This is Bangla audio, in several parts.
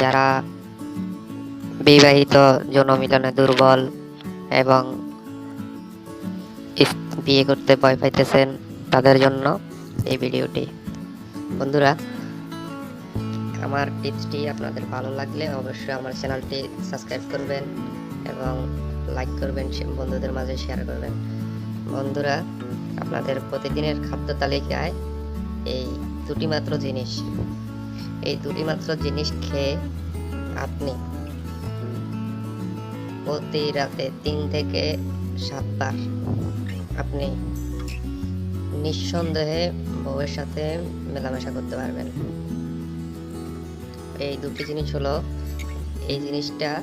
যারা বিবাহিত, যৌনমিলনে দুর্বল এবং বিয়ে করতে ভয় পাইতেছেন তাদের জন্য এই ভিডিওটি। বন্ধুরা, আমার টিপসটি আপনাদের ভালো লাগলে অবশ্যই আমার চ্যানেলটি সাবস্ক্রাইব করবেন এবং লাইক করবেন বন্ধুদের মাঝে শেয়ার করবেন। বন্ধুরা, আপনাদের প্রতিদিনের খাদ্য তালিকায় এই দুটি মাত্র জিনিস। এই দুটি মাত্র জিনিস খেয়ে আপনি প্রতি রাতে তিন থেকে সাতবার আপনি নিঃসন্দেহে বউয়ের সাথে মেলামেশা করতে পারবেন। এই দুটি জিনিস হলো, এই জিনিসটা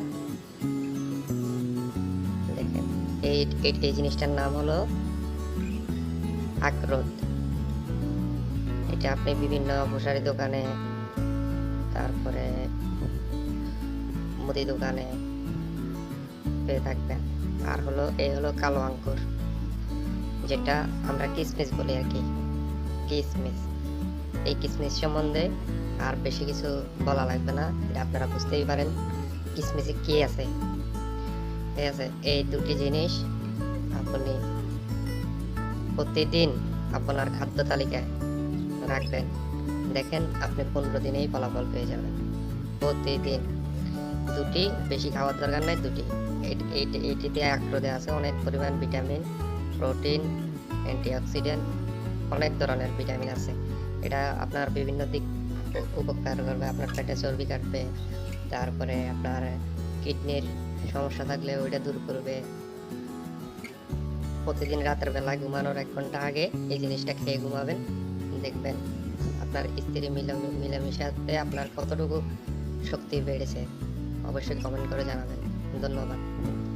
দেখেন, এই, এই- জিনিসটার নাম হলো আখরোট। এটা আপনি বিভিন্ন গ্রোসারি দোকানে তারপরে মুদি দোকানে পেয়ে থাকবেন। আর হলো, এই হলো কালো আঙ্কুর যেটা আমরা কিসমিস বলি আর কি। কিসমিস। এই কিসমিস সম্বন্ধে আর বেশি কিছু বলা লাগবে না। এটা আপনারা বুঝতেই পারেন কিসমিসে কি আছে। ঠিক আছে, এই দুটি জিনিস আপনি প্রতিদিন আপনার খাদ্য তালিকায় রাখবেন। দেখেন আপনি পনেরো দিনেই ফলাফল পেয়ে যাবেন। প্রতিদিন দুটি, বেশি খাওয়ার দরকার নাই, দুটি। এই- এই- এইটিতে আখরোদে আছে অনেক পরিমাণ ভিটামিন, প্রোটিন, অ্যান্টিঅক্সিডেন্ট, অনেক ধরনের ভিটামিন আছে। এটা আপনার বিভিন্ন দিক উপকার করবে, আপনার পেটে চর্বি কাটবে, তারপরে আপনার কিডনির সমস্যা থাকলে ওইটা দূর করবে। প্রতিদিন রাতের বেলা ঘুমানোর এক ঘণ্টা আগে এই জিনিসটা খেয়ে ঘুমাবেন, দেখবেন আপনার স্ত্রী মিলা- মিলামিশাতে আপনার কতটুকু শক্তি বেড়েছে? অবশ্যই কমেন্ট করে জানাবেন। ধন্যবাদ।